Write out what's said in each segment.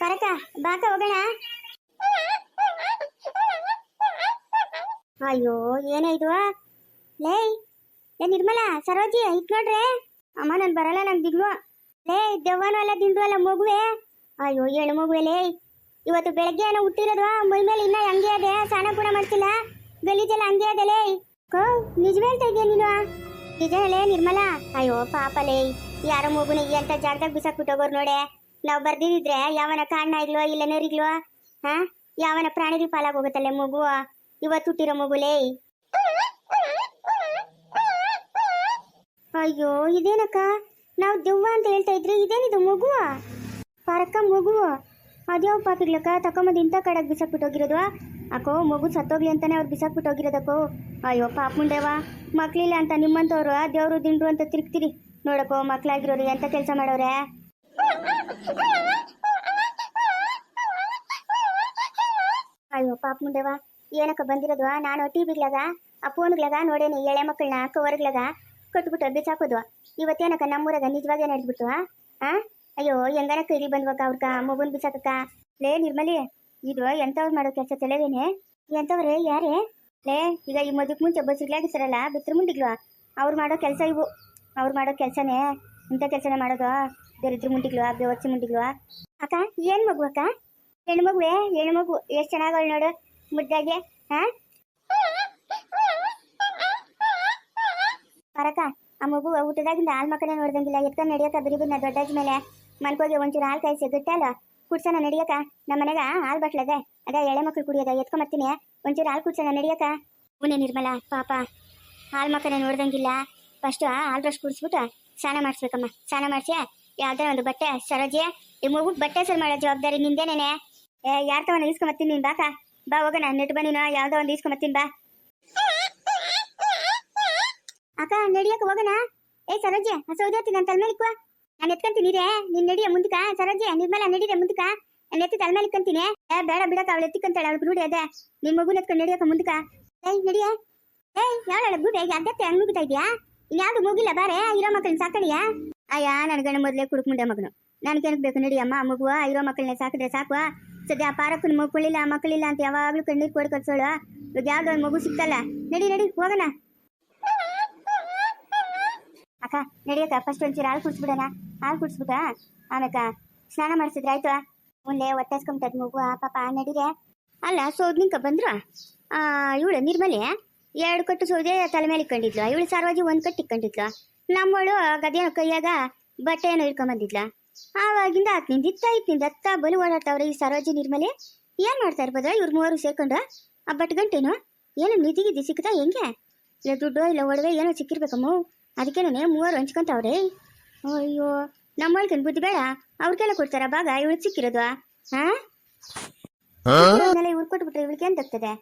ಪರಕ ಬಾಕ ಹೋಗೋಣ. ಅಯ್ಯೋ ಏನಾಯ್ತು ಲೇ ಲೇ ನಿರ್ಮಲಾ, ಸರೋಜಿ ಇಟ್ ನೋಡ್ರೆ. ಅಮ್ಮ, ನಾನು ಬರಲ್ಲ, ನಂಗೆ ದಿಗ್ಲು. ಲೇ, ದೆವ್ವನೂ ಅಲ್ಲ, ದಿಂಡು ಅಲ್ಲ, ಮಗುವೆ. ಅಯ್ಯೋ ಹೇಳು ಮಗುವೆ, ಲೇ. ಇವತ್ತು ಬೆಳಗ್ಗೆ ಏನೋ ಹುಟ್ಟಿರೋದು, ಮೈ ಮೇಲೆ ಇನ್ನ ಹಂಗೆ ಅದೇ ಸ್ನಾನ ಕೂಡ ಮಾಡ್ತಿಲ್ಲ. ಗಲೀಜೆಲ್ಲ ಹಂಗೆ ಅದೇ ಲೇ. ಕೋ, ನಿಜವೇ ಹೇಳ್ತಾ ಇದೆಯಾ ನೀನು? ನಿಜ ಲೇ ನಿರ್ಮಲಾ. ಅಯ್ಯೋ, ಪಾಪ, ಲೇ. ಯಾರೋ ಮಗುನ ಈ ಅಂತ ಜಾಗದಾಗ ಬಿಸಾಕ್ಬಿಟ್ಟೋಗೋರು ನೋಡೆ. ನಾವು ಬರ್ದಿದ್ರೆ ಯಾವನ ಕಾಣ್ಣ ಇಲ್ವಾ ಇಲ್ಲ ನರಿಗ್ಲೋ, ಹಾ? ಯಾವನ ಪ್ರಾಣಿಗಳ ಪಾಲಾಗ್ ಹೋಗುತ್ತಲ್ಲೇ ಮಗು? ಇವತ್ತು ಹುಟ್ಟಿರೋ ಮಗುಲೇ ಅಯ್ಯೋ, ಇದೇನಕ್ಕ? ನಾವು ದೆವ್ವ ಅಂತ ಹೇಳ್ತಾ ಇದ್ರೆ ಇದೇನಿದು ಮಗು? ಪಾರಕ್ಕ, ಮಗು. ಅದ್ಯಾವ ಪಾಪಿಗ್ಲಕ್ಕ ತಕೊಂಬಂದು ಇಂಥ ಕಡೆಗೆ ಬಿಸಾಕ್ಬಿಟ್ಟೋಗಿರೋದು ಅಕ್ಕೋ ಮಗು ಸತ್ತೋಗ್ಲಿ ಅಂತಾನೆ ಅವ್ರು ಬಿಸಾಕ್ಬಿಟ್ಟೋಗಿರೋದಕ್ಕೋ ಅಯ್ಯೋ, ಪಾಪ ಮುಂಡೆವ ಮಕ್ಳಿಲ್ಲ ಅಂತ ನಿಮ್ಮಂತವ್ರು, ದೇವ್ರು, ದಿಂಡ್ರು ಅಂತ ತಿರುಗ್ತೀರಿ. ನೋಡಕ್ಕೋ, ಮಕ್ಳಾಗಿರೋರು ಎಂತ ಕೆಲಸ ಮಾಡೋರೆ? ಅಯ್ಯೋ, ಪಾಪ ಮುಂಡೆವ ಏನಕ್ಕ ಬಂದಿರೋದು? ನಾನು ಟಿ ವಿಗ್ಲಾಗ ಆ ಫೋನ್ಗ್ಲಾಗ ನೋಡೇನಿ, ಎಳೆ ಮಕ್ಕಳನ್ನ ಕವರ್ಗ್ಲಾಗ ಕೊಟ್ಬಿಟ್ಟು ಬಿಸಾಕೋದು ಇವತ್ತೇನಕ್ಕ ನಮ್ಮೂರಾಗ ನಿಜವಾಗೇ ನಡೆದ್ಬಿಟ್ಟು ಆ? ಅಯ್ಯೋ ಹೆಂಗನ ಕೈ ಬಂದ್ವಕ್ಕ ಅವ್ರಕ ಮಗುನ್ ಬಿಸಾಕಕ್ಕ? ಲೇ, ನಿರ್ಮಲಿ, ಇದು ಎಂಥವ್ರು ಮಾಡೋ ಕೆಲಸ ತಿಳಿದೇನೆ ಎಂತವ್ರೆ ಯಾರೇ? ಲೇ, ಈಗ ಈ ಮದುಕ್ ಮುಂಚೆ ಬಸ್ ಇರ್ಲಾಗಿಸ್ತಾರಲ್ಲ ಬಿತ್ರ ಮುಂಡಿಗ್ಲು ಅವ್ರು ಮಾಡೋ ಕೆಲಸ ಇವು. ಅವ್ರು ಮಾಡೋ ಕೆಲಸನೇ, ಇಂಥ ಕೆಲಸನೇ ಮಾಡೋದು. ದರಿದ್ರ ಆ ಬೆವರ್ಸಿ ಮುಂಡಿಗ್ಲು ಅಕ್ಕ, ಏನ್ ಮಗು ಅಕ್ಕ? ಹೆಣ್ಣು ಮಗುವೆ? ಹೆಣ್ಣು ಮಗು. ಎಷ್ಟು ಚೆನ್ನಾಗವಳು ನೋಡು, ಮುದ್ದಾಗೆ ಹಾ ಪರಕ ಆ ಮಗು ಊಟದಾಗಿಂದ ಹಾಲ್ ಮಕ್ಕಳೇ ನೋಡ್ದಂಗಿಲ್ಲ. ಎತ್ಕ ನಡಿಯಕ ಬಿರಿ ಬಿನ್ನ ದೊಡ್ಡಾಜ್ ಮೇಲೆ. ಮನ್ಕೋಗಿ ಒಂಚೂರು ಹಾಲ್ ಕಾಯಿಸಿ ಗೊತ್ತಲ್ಲ ಕುಡ್ಸೋಣ ನಡಿಯಕ ನಮ್ಮ ಮನೆಗ ಹಾಲು ಬಟ್ಲದೆ. ಅದ ಎಳೆ ಮಕ್ಕಳು ಕುಡಿಯೋದ. ಎತ್ಕೊಂಬರ್ತೀನಿ ಒಂಚೂರು ಹಾಲ್ ಕುಡ್ಸೋಣ ನಡಿಯಕ ಊನೆ ನಿರ್ಮಲ, ಪಾಪ. ಹಾಲ್ ಮಕ್ಕಳೇ ನೋಡ್ದಂಗಿಲ್ಲ. ಫಸ್ಟ್ ಹಾಲ್ ಬ್ರಷ್ ಕುಡಿಸ್ಬಿಟ್ಟು ಸ್ನಾನ ಮಾಡಿಸ್ಬೇಕಮ್ಮ. ಸ್ನಾನ ಮಾಡಿಸಿ ಯಾವ್ದಾರ ಒಂದು ಬಟ್ಟೆ. ಸರೋಜಿಯ ಈ ಮಗು ಬಟ್ಟೆ ಸರ್ ಮಾಡೋ ಜವಾಬ್ದಾರಿ ನಿಂದೇನೇನೆ? ಏ, ಯಾರ ತವನ ಇಸ್ಕೊಂಬತ್ತೀನಿ ನೀನು ಬಾಕ? ಬಾ, ಹೋಗೋಣ. ನೆಟ್ ಬನ್ನಿನಾ ನೀನು ಯಾವ್ದೋ ಒಂದು ಇಸ್ಕೊಂಬತ್ತೀನಿ ಬಾ. ಅಕ್ಕ, ನಡಿಯಕ್ಕೆ ಹೋಗೋಣ. ಏ, ಸರೋಜೆ ಸೌದತ್ತಿ ನನ್ನ ತಲೆ ಮೇಲಿಕ್ವ ನಾನು ಎತ್ಕೊಂತೀನಿ ರೇ ನೀನ್ ನಡಿಯ ಮುಂದಕ ಸರೋಜೆ ನಿರ್ಮಲ ನಡಿರೆ ಮುಂದಕ ನಾನು ಎತ್ತಿ ತಲೆ ಮೇಲೆ ಇಕ್ಕಂತೀನಿ ಏ, ಬೇಡ ಬಿಡಕ ಅವಳು ಎತ್ತಿಕ್ಕಂತಾಳೆ. ಅವಳು ರೂಢಿ ಅದೇ. ನಿನ್ ಮಗುನ ಎತ್ಕೊಂಡು ನಡಿಯಕ ಮುಂದಕ ಏಯ್, ನಡಿಯ. ಏಯ್ ಯಾವಳ ಗುಡ್ಡೆ ಅದ್ದತ್ತೆ ಹಂಗ್ ಮುಗಿತಾ ಇದೆಯಾ? ಇನ್ಯಾವ್ದು ಮುಗಿಲ್ಲ, ಬಾರೆ. ಇರೋ ಮಕ್ಕಳನ್ನ ಸಾಕಣಿಯ ಅಯ್ಯ ನನ್ನ ಗಂಡ ಮೊದಲೇ ಕುಡುಕ್ ಮುಂಡೆ ಮಗನು. ನನಗೇನಕ್ಕೆ ಬೇಕು ನಡಿಯಮ್ಮ ಮಗುವ, ಇರೋ ಮಕ್ಕಳನ್ನ ಸಾಕಿದ್ರೆ ಸಾಕುವ. ಸದ್ಯ ಆ ಪಾರಕ್ಕನ ಮಕ್ಕಳಿಲ್ಲ ಮಕ್ಕಳಿಲ್ಲ ಅಂತ ಯಾವಾಗ್ಲೂ ಕಣ್ಣೀರ್ ಕೊಡ್ ಕಳ್ಸೋಳು ಇವಾಗ ಯಾವ್ದೋ ಒಂದು ಮಗು ಸಿಕ್ತಲ್ಲ. ನಡಿ ನಡಿ, ಹೋಗೋಣ. ಅಕ್ಕ ನಡಿಯಕ್ಕ ಫಸ್ಟ್ ಒಂಚೂರು ಹಾಲು ಕುಡಿಸ್ಬಿಡೋಣ. ಹಾಲು ಕುಡಿಸ್ಬಿಟ್ಟ ಆಮೇಕ, ಸ್ನಾನ ಮಾಡಿಸಿದ್ರೆ ಆಯ್ತು. ಮುಂದೆ ಒತ್ತಾಸ್ಕೊಂಬಿಟ್ಟದ್ ಮಗು ಪಾಪ, ನಡಿರೆ. ಅಲ್ಲ, ಸೋದ್ನಿಂಕ ಬಂದ್ರು? ಇವಳು ನಿರ್ಮಲೆ? ಎರಡು ಕಟ್ಟು ಸೌದೆ ತಲೆ ಮೇಲೆ ಕಂಡಿದ್ಲು ಇವಳು ಸಾರ್ವಾಜಿ ಒಂದು ಕಟ್ಟು ಇಟ್ಕೊಂಡಿದ್ಲು ನಮ್ಮವಳು ಗದಿಯ ಕೈಯಾಗ ಬಟ್ಟೆಯನ್ನು ಇಟ್ಕೊಂಬಂದಿದ್ಲ ಆವಾಗಿಂದ ಆತ್ನಿಂದ ಇತ್ತ ಇತ್ತಿಂದ ಅತ್ತ ಬಲು ಓಡಾಡ್ತಾವ್ರೆ ಈ ಸರೋಜಿ ನಿರ್ಮಲೆ. ಏನ್ ಮಾಡ್ತಾ ಇರ್ಬೋದ ಇವ್ರ ಮೂವರು ಸೇರ್ಕೊಂಡು? ಆ ಬಟ್ ಗಂಟೆನು ಏನು ನಿಧಿಗಿದ್ದಿ ಸಿಕ್ತಾ ಹೆಂಗೆ? ಇಲ್ಲ ದುಡ್ಡು ಇಲ್ಲ ಒಡವೆ ಏನೋ ಸಿಕ್ಕಿರ್ಬೇಕಮ್ಮ? ಅದಕ್ಕೇನೆ ಮೂವರು ಹಂಚ್ಕೊಂತಾವ್ರೆ? ಅಯ್ಯೋ ನಮ್ಮೊಳಗೆ ಬುದ್ಧಿ ಬೇಡ. ಅವ್ರಿಗೆಲ್ಲ ಕೊಡ್ತಾರ ಭಾಗ? ಇವಳು ಸಿಕ್ಕಿರೋದು ಹಾ ಇವ್ರು ಕೊಟ್ಬಿಟ್ರೆ ಇವಳಿಗೆ ಏನ್ ತಕ್ತದೆ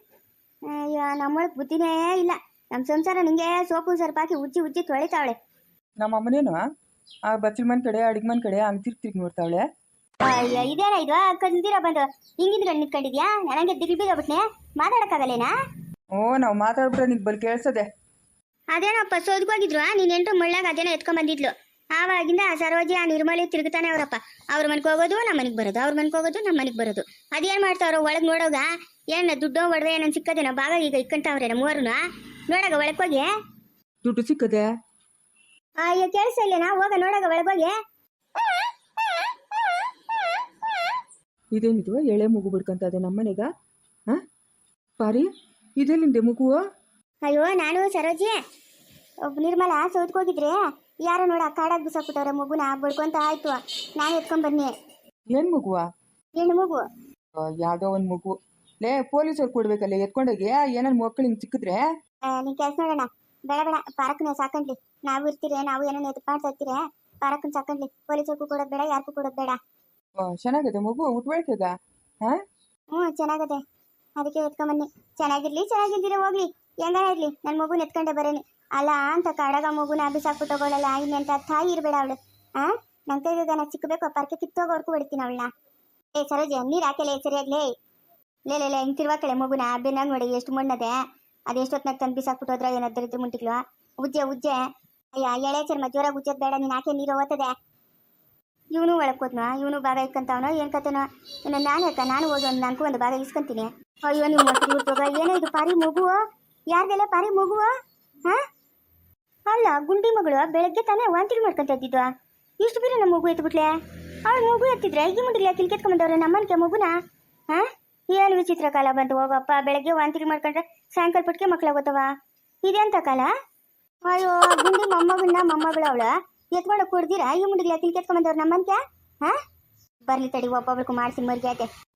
ಅಯ್ಯೋ ನಮ್ಮೊಳಗೆ ಬುದ್ಧಿನೇ ಇಲ್ಲ. ನಮ್ಮ ಸಂಸಾರ ನಿಂಗೆ ಸೋಪು ಸರ್ಪಾಕಿ ಉಜ್ಜಿ ಉಜ್ಜಿ ತೊಳಿತಾವಳೆ. ನಮ್ಮ ಅಮ್ಮನೇನು? ಆ ಬಚ್ಚಲ ಮನ್ ಕಡೆ ಅಡಿಗೆ ಮನ್ ಕಡೆ ಹಂಗೆ ತಿರ್ಗಿ ತಿರ್ಗಿ ನೋಡ್ತಾವಳೆ. ಅಯ್ಯೋ ಇದೇನ ಇದು ಕಂದಿರ ಬಂದು. ಹಿಂಗಿನ ಗಂಡು ನಿಂತ್ಕೊಂಡಿದ್ಯಾ? ನನಗೆ ದಿಲ್ ಬಿದ್ದೋಗ್ಬಿಟ್ನೆ ಮಾತಾಡಕ್ಕಾಗಲ್ಲೇನಾ? ಓ ನಾವು ಮಾತಾಡ್ಬಿಟ್ರೆ ನಿಂಗೆ ಬಲ್ ಕೇಳಿಸದೆ. ಅದೇನಪ್ಪ ಸೋದ್ಕೋಗಿದ್ರು ನೀನ್ ಎಂಟು ಮುಳ್ಳಾಗ ಅದೇನ ಎತ್ಕೊಂಡ್ ಬಂದಿದ್ಲು. ಆವಾಗಿಂದ ಆ ಸರೋಜಿ ಆ ನಿರ್ಮಲಿ ತಿರುಗುತ್ತಾನೆ ಅವರಪ್ಪ. ಅವ್ರ ಮನೆಗೆ ಹೋಗೋದು ನಮ್ಮ ಮನೆಗೆ ಬರೋದು. ಅವ್ರ ಮನೆಗೆ ಹೋಗೋದು ನಮ್ಮ ಮನೆಗೆ ಬರೋದು. ಅದೇನ್ ಮಾಡ್ತಾವ್ರ? ಒಳಗ್ ನೋಡೋಗ? ಏನ ದುಡ್ಡು ಒಡವೆ ಏನೋ ಸಿಕ್ಕದೇನೋ? ಬಾಗ ಈಗ ಇಕ್ಕಂತಾವ್ರೇನೋ ಮೂವರುನ? ನೋಡಾಗ ಒಳಕ್ ಹೋಗಿ. ದುಡ್ಡು ಸಿಕ್ಕದೆ? ಅಯ್ಯೋ ಕೇಳಿಸ ಇಲ್ಲೇನಾ? ಹೋಗ ನೋಡಾಗ ಒಳಗೋಗಿ. ಇದೇನಿದು? ಎಳೆ ಮಗು ಬಿಡ್ಕೊಂತದೆ ನಮ್ಮ ಮನೆಗ ಹಾಂ ಪಾರಿ ಇದೆಲ್ಲಿಂದೆ ಮಗುವು ಅಯ್ಯೋ ನಾನು ಸರೋಜಿ. ಒಬ್ಬ ನಿರ್ಮಲ ಸೌತ್ಕೋಗಿದ್ರೆ ಯಾರೋ ನೋಡ ಕಾಡಾಗ ಬಿಸಾಕ್ಬಿಟ್ಟವ್ರೆ ಮಗುನ. ಬಡ್ಕೊಂತ ಆಯ್ತು. ನಾನು ಎತ್ಕೊಂಡ್ ಬನ್ನಿ. ಏನು ಮಗುವ ಏನು ಮಗು. ಯಾವ್ದೋ ಒಂದು ಮಗು. ಲೇ ಪೊಲೀಸವ್ರು ಕೊಡ್ಬೇಕಲ್ಲ ಎತ್ಕೊಂಡೋಗಿ? ಏನಾರು ಮಕ್ಕಳು ಹಿಂಗೆ ಸಿಕ್ಕಿದ್ರೆ? ನೀನ್ ಕೆಲ್ಸ ನೋಡೋಣ ಬೇಡ ಬೇಡ ಪಾರಕ್ನ ಸಾಕಂಡ್ಲಿ. ನಾವು ಇರ್ತೀರಿ ನಾವು ಏನೋ ಎದ್ದು ಮಾಡ್ತಾ ಇರ್ತೀರಿ ಪಾರಕ್ನ ಸಾಕಂಡ್ಲಿ. ಪೊಲೀಸರ್ಗೂ ಕೊಡೋದು ಬೇಡ ಯಾರಿಗೂ ಕೊಡೋದು ಬೇಡ. ಚೆನ್ನಾಗಿದೆ ಮಗು ಉಟ್ಕೊಳ್ತದ ಹಾ? ಹ್ಞೂ ಚೆನ್ನಾಗದೆ. ಅದಕ್ಕೆ ಎತ್ಕೊಂಬನ್ನಿ. ಚೆನ್ನಾಗಿರ್ಲಿ ಚೆನ್ನಾಗಿದ್ದೀರ ಹೋಗ್ಲಿ. ಹೆಂಗಾರ ಇರ್ಲಿ ನನ್ನ ಮಗುನ ಎತ್ಕೊಂಡೆ ಬರೇನಿ. ಅಲ್ಲ ಅಂತ ಕಡಗ ಮಗುನ ಬಿಸಾಕ್ಬಿಟ್ಟು ತಗೊಳ್ಳಲ್ಲ ಇನ್ನೆಂತ ತಾಯಿ ಇರ್ಬೇಡ ಅವಳು. ಆ? ನನ್ನ ಕೈಗೆ ನಾನು ಸಿಕ್ಕಬೇಕು ಪರ್ಕೆ ಹೊಡ್ಕೊ ಬಿಡ್ತೀನಿ ಅವಳನ್ನ. ಏ ಸರೋಜ ನೀರು ಹಾಕಲೇ ಸರಿಯಾಗ್ಲೇ. ಲೇ ಲೇ ಲೇ ಹಿಂಗೆ ತಿರ್ವಾಕಳೆ ಮಗುನ ಬೆನ್ನಾಗ ನೋಡಿ ಎಷ್ಟು ಮಣ್ಣದೆ. ಅದೆಷ್ಟೊತ್ನಾಗ ತಂದು ಬಿಸಾಕ್ಬಿಟ್ಟು ಏನಾದ್ರೂ ದರಿದ್ರ ಮುಂಟಿಗ್ಲು ಉಜ್ಜೆ ಉಜ್ಜೆ. ಅಯ್ಯ, ಎಳೆ ಚರ್ಮ, ಜೋರಾಗಿ ಉಜ್ಜೋದು ಬೇಡ, ನೀನು ಹಾಕಿ ನೀರು ಹೋಗ್ತದೆ ಇವನು ಒಳಕೋದ್ನ ಇವನು ಭಾಗ ಇಕ್ಕಂತವನ ಏನು ಕತೆನೋ? ಇನ್ನು ನಾನು ಯಾಕ ನಾನು ಹೋಗಿ ಒಂದು ನನಗೂ ಒಂದು ಭಾಗ ಇಸ್ಕೊಂತೀನಿ. ಅಯ್ಯೋ ನೀವು ಹೋಗ. ಏನೋ ಇದು ಪಾರಿ ಮಗು? ಯಾರ್ದೆಲ್ಲ ಪಾರಿ ಮಗು? ಹಾ? ಅಲ್ಲ, ಗುಂಡಿ ಮಗಳು ಬೆಳಗ್ಗೆ ತಾನೇ ವಾಂತಿ ಮಾಡ್ಕೊಂತ ಇದ್ದಿದ್ದು. ಇಷ್ಟು ಬೇರೆ ನಮ್ಮ ಮಗು ಎತ್ಬಿಟ್ಲೆ? ಅವಳು ಮಗು ಎತ್ತಿದ್ರೆ ಈ ಮುಂಡಿಲ್ಲ ಕಿಲ್ಕೆತ್ಕೊಂಬಂದವ್ರೆ ನಮ್ಮನ್ಕೆ ಮಗುನ? ಹಾ? ಏನು ವಿಚಿತ್ರ ಕಾಲ ಬಂತು ಹೋಗಪ್ಪ, ಬೆಳಗ್ಗೆ ವಾಂತಿ ಮಾಡ್ಕೊಂಡ್ರೆ ಸಾಯಂಕಾಲ ಪಟ್ಕೆ ಮಕ್ಳಾಗೋತವ ಇದೆಂತ ಕಾಲ? ಅಯ್ಯೋ, ಗುಂಡಿ ಮೊಮ್ಮಗನ್ನ ಮೊಮ್ಮಗಳು ಅವಳು. ಎತ್ಕೊಂಡು ಕೊಡ್ದಿರಾ? ಈ ಮುಂಡಿಲ್ಲ ಕಿಲ್ಕೆತ್ಕೊಂಬಂದವ್ರು ನಮ್ಮನ್ಕೆ ಹಾ? ಬರ್ಲಿ ತಡಿ, ಒಬ್ಬೊಬ್ರಿಗೂ ಮಾಡಿಸಿ ಮರ್ಗ್ಯಾತೆ ಆಯ್ತೆ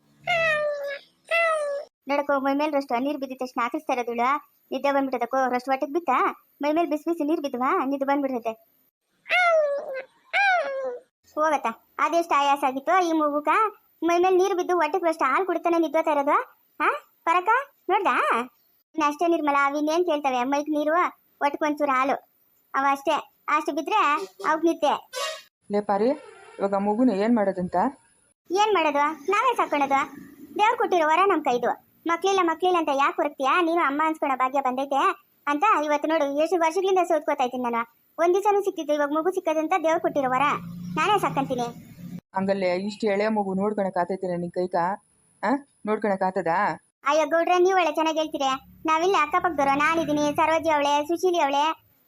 ನಡಕೋ ಮೈ ಮೇಲೆ ರಷ್ಟು ನೀರು ಬಿದ್ದಿದ ತಕ್ಷಣ ಹಾಕಿಸ್ತಾ ಇರೋದಿಳ ನಿದ್ದೆ ಬಂದ್ಬಿಟ್ಟದಕ್ಕೋ ರಷ್ಟು ಹೊಟ್ಟೆಗೆ ಬಿತ್ತಾ? ಮೈ ಮೇಲೆ ಬಿಸಿ ಬಿಸಿ ನೀರು ಬಿದ್ದವಾ ನಿದ್ದೆ ಬಂದ್ಬಿಡ್ತೈತೆ. ಹೋಗತ್ತ? ಅದೆಷ್ಟು ಆಯಾಸ ಆಗಿತ್ತು ಈ ಮಗುಕ? ಮೈ ಮೇಲೆ ನೀರು ಬಿದ್ದು ಹೊಟ್ಟೆಗೆ ಅಷ್ಟು ಹಾಲು ಕುಡಿತಾನೆ ನಿದ್ದೋತಾ ಇರೋದು? ಹಾ, ಪರಕ? ನೋಡ್ದಾ? ಅಷ್ಟೇ ನಿರ್ಮಲ ಅವಿನ್ನೇನು ಕೇಳ್ತವೆ? ಮೈಕ್ ನೀರು ಒಟ್ಟಿಗೆ ಒಂಚೂರು ಹಾಲು. ಅವ ಅಷ್ಟೇ. ಅಷ್ಟು ಬಿದ್ರೆ ಅವಕ್ ನಿದ್ದೆ. ಲೇ ಪಾರಿ ಇವಾಗ ಮಗುನ ಏನು ಮಾಡೋದಂತ? ಏನ್ ಮಾಡೋದು? ನಾವೇ ಸಾಕೊಳ್ಳೋದು ದೇವ್ರು ಕೊಟ್ಟಿರೋ ವರ ನಮ್ ಕೈದು. ಮಕ್ಳಿಲ್ಲ ಮಕ್ಳಿಲ್ಲ ಅಂತ ಯಾಕೆ ಹೊರಗ್ತೀಯಾ ನೀನು ಅಮ್ಮ ಅನ್ಸ್ಕೊಳೋ ಭಾಗ್ಯ ಬಂದೈತೆ ಅಂತ ಇವತ್ತು ನೋಡು ಎಷ್ಟು ವರ್ಷಗಳಿಂದ ಸೋತ್ಕೋತಾ ಇದ್ದೀನಿ ನಾನು. ಒಂದ್ ದಿವಸನೂ ಇವಾಗ ಮಗು ಸಿಕ್ಕದಂತ ದೇವ್ರು ಕೊಟ್ಟಿರೋ ವರ. ನಾನೇ ಸಾಕಂತೀನಿ. ಹಂಗಲ್ಲೇ ಇಷ್ಟು ಎಳೆ ಮಗು ನೋಡ್ಕೊಳಕ್ ಆತೈತೆ ನಿನ್ ಕೈಕ? ಆ? ನೋಡ್ಕೊಳಕ್ ಆತದಾ? ಅಯ್ಯೋ ಗೌಡ್ರೆ, ನೀವು ಒಳ್ಳೆ ಚೆನ್ನಾಗಿ ಹೇಳ್ತೀರಿ. ನಾವಿಲ್ಲ ಅಕ್ಕಪಕ್ಕದವರು ನಾನಿದ್ದೀನಿ, ಸರೋಜಿ ಅವಳೆ, ಸುಶೀಲಿ ಅವಳೆ,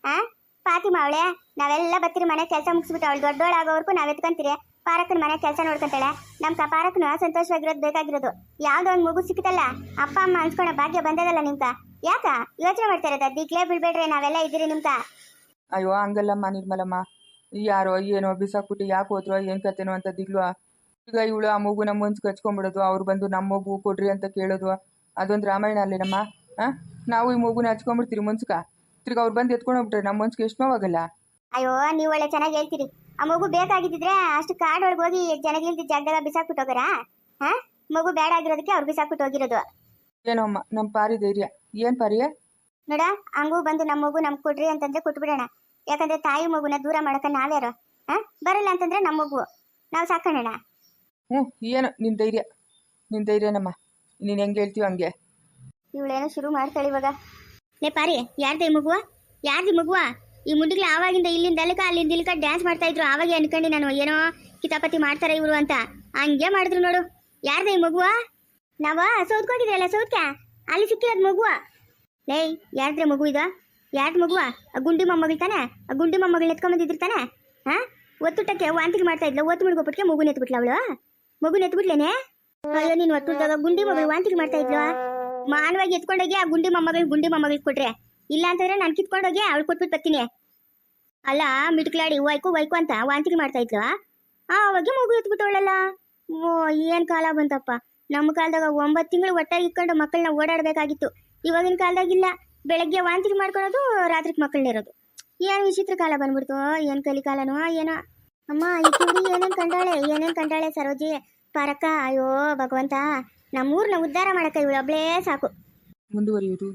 ಆ, ಫಾತಿಮಾ ಅವಳೆ, ನಾವೆಲ್ಲ ಬರ್ತೀರಿ ಮನೆ ಕೆಲಸ ಮುಗಿಸ್ಬಿಟ್ಟು ಅವಳು ದೊಡ್ಡೋಳಾಗೋವರೆಗೂ ನಾವು ಎತ್ಕೊಂತೀರಿ. ಪಾರಕ್ಕನ ಮನೆ ಕೆಲಸ ನೋಡ್ಕೊಂತಾಳೆ. ನಮ್ಮ ಪಾರಕ್ಕನ ಸಂತೋಷವಾಗಿರೋದು ಬೇಕಾಗಿರೋದು. ಯಾವ್ದೋ ಒಂದು ಮಗು ಸಿಕ್ಕಿತಲ್ಲ, ಅಪ್ಪ, ಅಮ್ಮ ಅನ್ಸ್ಕೊಳೋ ಭಾಗ್ಯ ಬಂದದಲ್ಲ ನಿಮ್ಕ? ಯಾಕ? ಯೋಚನೆ ಮಾಡ್ತಾರೆ ದಿಗ್ಲೇ ಬಿಡ್ಬೇಡ್ರಿ, ನಾವೆಲ್ಲ ಇದ್ದೀರಿ ನಿಮ್ಕ. ಅಯ್ಯೋ, ಹಂಗಲ್ಲಮ್ಮ, ನಿರ್ಮಲಮ್ಮ. ಯಾರೋ, ಏನೋ ಬಿಸಾಕ್ಬಿಟ್ಟು ಯಾಕೆ ಹೋದ್ರೋ, ಏನು ಕತೆನೋ ಅಂತ ದಿಗ್ಲು ಈಗ ಇವಳು ಆ ಮಗು ನಮ್ಮ ಮುಂಚೆ ಕಚ್ಕೊಂಡ್ಬಿಡೋದು ಅವ್ರು ಬಂದು ನಮ್ಮ ಮಗು ಕೊಡ್ರಿ ಅಂತ ಕೇಳೋದು ಅದೊಂದು ರಾಮಾಯಣ ಅಲ್ಲೇನಮ್ಮ ಹಾಂ ನಾವು ಈ ಮಗುನ ಹಚ್ಕೊಂಡ್ಬಿಡ್ತೀರಿ ಮುಂಚಕ ತಿರ್ಗಿ ಅವ್ರು ಬಂದು ಎತ್ಕೊಂಡು ಹೋಗ್ಬಿಟ್ರೆ ನಮ್ಮ ಮುಂಚೆ ಎಷ್ಟು ನೋವಾಗಲ್ಲ? ಅಯ್ಯೋ ನೀವು ಒಳ್ಳೆ ಚೆನ್ನಾಗಿ ಹೇಳ್ತೀರಿ. ಆ ಮಗು ಬೇಕಾಗಿದ್ದಿದ್ರೆ ಅಷ್ಟು ಕಾಡೊಳಗೆ ಹೋಗಿ ಜನಗಿಲ್ದ ಜಾಗದಾಗ ಬಿಸಾಕ್ಬಿಟ್ಟು ಹೋಗರಾ? ಹಾ ಮಗು ಬೇಡ ಆಗಿರೋದಕ್ಕೆ ಅವ್ರು ಬಿಸಾಕ್ಬಿಟ್ಟು ಹೋಗಿರೋದು. ಏನೋ ಅಮ್ಮ ನಮ್ಮ ಪಾರಿ ಧೈರ್ಯ. ಏನ್ ಪಾರಿ? ನೋಡ ಹಂಗೂ ಬಂದು ನಮ್ಮ ಮಗು ನಮ್ಗೆ ಕೊಡ್ರಿ ಅಂತಂದ್ರೆ ಕೊಟ್ಬಿಡೋಣ. ಯಾಕಂದ್ರೆ ತಾಯಿ ಮಗುನ ದೂರ ಮಾಡಕ ನಾವ್ಯಾರು? ಹಾ ಬರಲ್ಲ ಅಂತಂದ್ರೆ ನಮ್ಮ ಮಗು. ನಾವು ಸಾಕೋಣ ಹ್ಞೂ, ಏನು ನಿನ್ನ ಧೈರ್ಯ? ನಿನ್ನ ಧೈರ್ಯನಮ್ಮ ನೀನು ಹೆಂಗೆ ಹೇಳ್ತೀವಿ ಹಂಗೆ. ಇವಳೇನೋ ಶುರು ಮಾಡ್ತಾಳೆ ಇವಾಗ. ಲೇ ಪಾರಿ, ಯಾರ್ದ ಈ ಮಗುವ? ಯಾರ್ದು ಈ ಮಗುವ? ಈ ಮುಂಡಿಗ್ಲ ಆವಾಗಿಂದ ಇಲ್ಲಿಂದ ಅಲ್ಲಿಕ ಅಲ್ಲಿಂದ ಇಲ್ಲಿಕ ಡ್ಯಾನ್ಸ್ ಮಾಡ್ತಾ ಇದ್ರು. ಆವಾಗ ಅನ್ಕೊಂಡೆ ನಾನು, ಏನೋ ಕಿತಾಪತಿ ಮಾಡ್ತಾರೆ ಇವರು ಅಂತ. ಹಂಗೆ ಮಾಡಿದ್ರು ನೋಡು. ಯಾರ್ದ ಈ ಮಗುವ? ನಾವ ಸೌದ್ಕೋಗಿದ್ರಲ್ಲ ಸೌದ್ಕ ಅಲ್ಲಿ ಸಿಕ್ಕಿರೋದು ಮಗುವ. ಲೇ, ಯಾರ್ದ್ರೆ ಮಗು ಇದು ಯಾರ್ದು ಮಗುವ? ಆ ಗುಂಡಿ ಮೊಮ್ಮಗಳು ತಾನೆ? ಆ ಗುಂಡಿ ಮೊಮ್ಮಗಳನ್ನ ಎತ್ಕೊಂಬಂದಿದ್ರು ತಾನೆ? ಹಾ? ಒತ್ತುಟಕ್ಕೆ ವಾಂತಿಗೆ ಮಾಡ್ತಾ ಇದ್ಲ. ಒತ್ತು ಮುಡ್ಕೊಬಿಟ್ಕೆ ಮಗು ಎತ್ಬಿಟ್ಲ ಅವಳು. ಮಗು ಎತ್ಬಿಟ್ಲೇನೆ ಅಲ್ಲ, ನೀನು ಒತ್ತುದಾಗ ಗುಂಡಿ ಮಗಳು ವಾಂತಿ ಮಾಡ್ತಾ ಇದ್ಲು? ಮಾನವಾಗಿ ಎತ್ಕೊಂಡೋಗಿ ಆ ಗುಂಡಿ ಮೊಮ್ಮಗಳಿಗೆ ಗುಂಡಿ ಮೊಮ್ಮಗಳಿಗೆ ಕೊಟ್ರೆ. ಇಲ್ಲ ಅಂತಂದ್ರೆ ನಾನು ಕಿತ್ಕೊಂಡೋಗಿ ಅವಳು ಕೊಟ್ಬಿಟ್ಟು ಬರ್ತೀನಿ. ಅಲ್ಲ, ಮಿಟ್ಕಲಾಡಿ ವೈಕು ವೈಕು ಅಂತ ವಾಂತಿ ಮಾಡ್ತಾ ಇದ್ಲು? ಆ, ಅವಾಗೆ ಮಗು ಎತ್ಬಿಟ್ಟವಳಲ್ಲ ಓ, ಏನ್ ಕಾಲ ಬಂತಪ್ಪ. ನಮ್ಮ ಕಾಲದಾಗ ಒಂಬತ್ತು ತಿಂಗಳು ಒಟ್ಟಾಗಿ ಇಟ್ಕೊಂಡು ಮಕ್ಕಳನ್ನ ಓಡಾಡಬೇಕಾಗಿತ್ತು. ಇವಾಗಿನ ಕಾಲದಾಗಿಲ್ಲ ಬೆಳಗ್ಗೆ ವಾಂತಿ ಮಾಡ್ಕೊಳೋದು ರಾತ್ರಿ ಮಕ್ಕಳನ್ನ ಇರೋದು ಏನ್ ವಿಚಿತ್ರ ಕಾಲ ಬಂದ್ಬಿಡ್ತು, ಏನ್ ಕಲಿ ಕಾಲನೋ ಏನೋ. ಅಮ್ಮ, ಈ ಏನೇನ್ ಕಂಡಾಳೆ ಏನೇನ್ ಕಂಡಾಳೆ ಸರೋಜಿ? ಪಾರಕ್ಕ ಅಯ್ಯೋ ಭಗವಂತ ನಮ್ಮೂರ್ನ ಉದ್ಧಾರ ಮಾಡಕ್ಕ ಇವಳೊಬ್ಳೇ ಸಾಕು. ಮುಂದುವರಿಯೋದು